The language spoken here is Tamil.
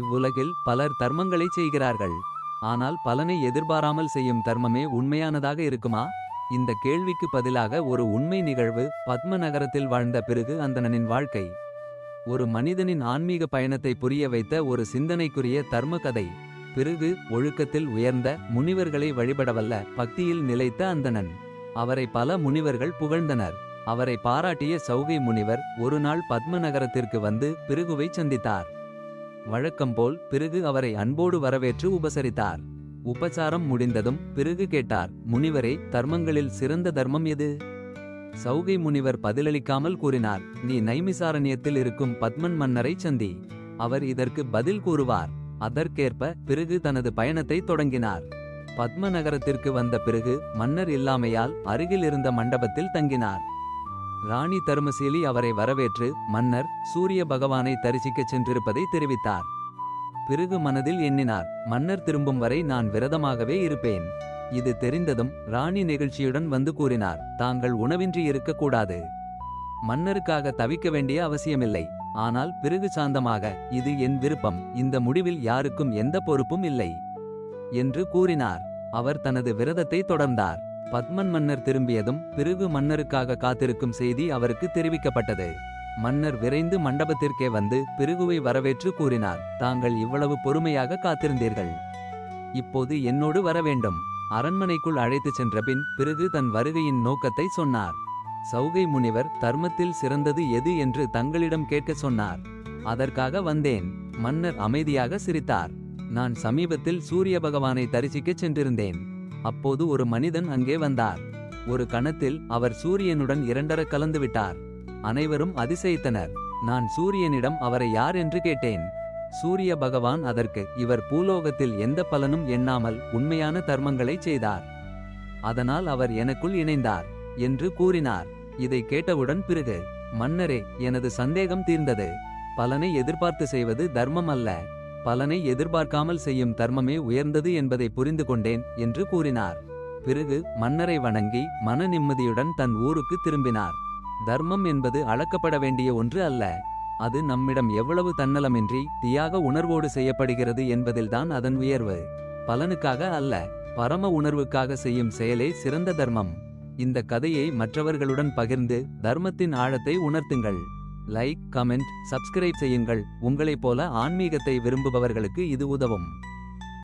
இவ்வுலகில் பலர் தர்மங்களை செய்கிறார்கள். ஆனால் பலனை எதிர்பாராமல் செய்யும் தர்மமே உண்மையானதாக இருக்குமா? இந்த கேள்விக்கு பதிலாக ஒரு உண்மை நிகழ்வு பத்ம நகரத்தில் வாழ்ந்த பிறகு அந்தணனின் வாழ்க்கை. ஒரு மனிதனின் ஆன்மீக பயணத்தை புரிய வைத்த ஒரு சிந்தனைக்குரிய தர்ம கதை பிறகு ஒழுக்கத்தில் உயர்ந்த முனிவர்களை வழிபடவல்ல பக்தியில் நிலைத்த அந்தணன். அவரை பல முனிவர்கள் புகழ்ந்தனர். அவரை பாராட்டிய சௌகை முனிவர் ஒரு நாள் பத்ம நகரத்திற்கு வந்து பிருகுவை சந்தித்தார். வழக்கம்போல் பிறகு அவரை அன்போடு வரவேற்று உபசரித்தார். உபசாரம் முடிந்ததும் பிறகு கேட்டார் முனிவரே தர்மங்களில் சிறந்த தர்மம் எது? சௌகை முனிவர் பதிலளிக்காமல் கூறினார் நீ நைமிசாரண்யத்தில் இருக்கும் பத்மன் மன்னரை சந்தி. அவர் இதற்கு பதில் கூறுவார். அதற்கேற்ப பிறகு தனது பயணத்தை தொடங்கினார். பத்ம நகரத்திற்கு வந்த பிறகு மன்னர் இல்லாமையால் அருகில் இருந்த மண்டபத்தில் தங்கினார். ராணி தருமசேலி அவரை வரவேற்று மன்னர் சூரிய பகவானை தரிசிக்கச் சென்றிருப்பதை தெரிவித்தார். பிறகு மனதில் எண்ணினார் மன்னர் திரும்பும் வரை நான் விரதமாகவே இருப்பேன். இது தெரிந்ததும் ராணி நெகிழ்ச்சியுடன் வந்து கூறினார் தாங்கள் உணவின்றி இருக்கக்கூடாது. மன்னருக்காக தவிக்க வேண்டிய அவசியமில்லை. ஆனால் பிறகு சாந்தமாக இது என் விருப்பம். இந்த முடிவில் யாருக்கும் எந்த பொறுப்பும் இல்லை. என்று கூறினார். அவர் தனது விரதத்தை தொடர்ந்தார். பத்மன் மன்னர் திரும்பியதும் பிறகு மன்னருக்காக காத்திருக்கும் செய்தி அவருக்கு தெரிவிக்கப்பட்டது. மன்னர் விரைந்து மண்டபத்திற்கே வந்து பிறகுவை வரவேற்று கூறினார். தாங்கள் இவ்வளவு பொறுமையாக காத்திருந்தீர்கள். இப்போது என்னோடு வர வேண்டும். அரண்மனைக்குள் அழைத்துச் சென்றபின் பிறகு தன் வருகையின் நோக்கத்தை சொன்னார். சௌகை முனிவர் தர்மத்தில் சிறந்தது எது என்று தங்களிடம் கேட்கச் சொன்னார். அதற்காக வந்தேன். மன்னர் அமைதியாக சிரித்தார். நான் சமீபத்தில் சூரிய பகவானை தரிசிக்கச் சென்றிருந்தேன். அப்போது ஒரு மனிதன் அங்கே வந்தார். ஒரு கணத்தில் அவர் சூரியனுடன் இரண்டர கலந்துவிட்டார் அனைவரும் அதிசயித்தனர். நான் சூரியனிடம் அவரை யார் என்று கேட்டேன். சூரிய பகவான் அதற்கு இவர் பூலோகத்தில் எந்த பலனும் எண்ணாமல் உண்மையான தர்மங்களைச் செய்தார். அதனால் அவர் எனக்குள் இணைந்தார் என்று கூறினார். இதை கேட்டவுடன் பிறகு மன்னரே எனது சந்தேகம் தீர்ந்தது. பலனை எதிர்பார்த்து செய்வது தர்மம் அல்ல. பலனை எதிர்பார்க்காமல் செய்யும் தர்மமே உயர்ந்தது என்பதை புரிந்து கொண்டேன் என்று கூறினார். பிறகு மன்னரை வணங்கி மன நிம்மதியுடன் தன் ஊருக்கு திரும்பினார். தர்மம் என்பது அளக்கப்பட வேண்டிய ஒன்று அல்ல. அது நம்மிடம் எவ்வளவு தன்னலமின்றி தியாக உணர்வோடு செய்யப்படுகிறது என்பதில்தான் அதன் உயர்வு. பலனுக்காக அல்ல பரம உணர்வுக்காக செய்யும் செயலே சிறந்த தர்மம். இந்த கதையை மற்றவர்களுடன் பகிர்ந்து தர்மத்தின் ஆழத்தை உணர்த்துங்கள். லைக் கமெண்ட் சப்ஸ்கிரைப் செய்யுங்கள். உங்களைப் போல ஆன்மீகத்தை விரும்புபவர்களுக்கு இது உதவும்.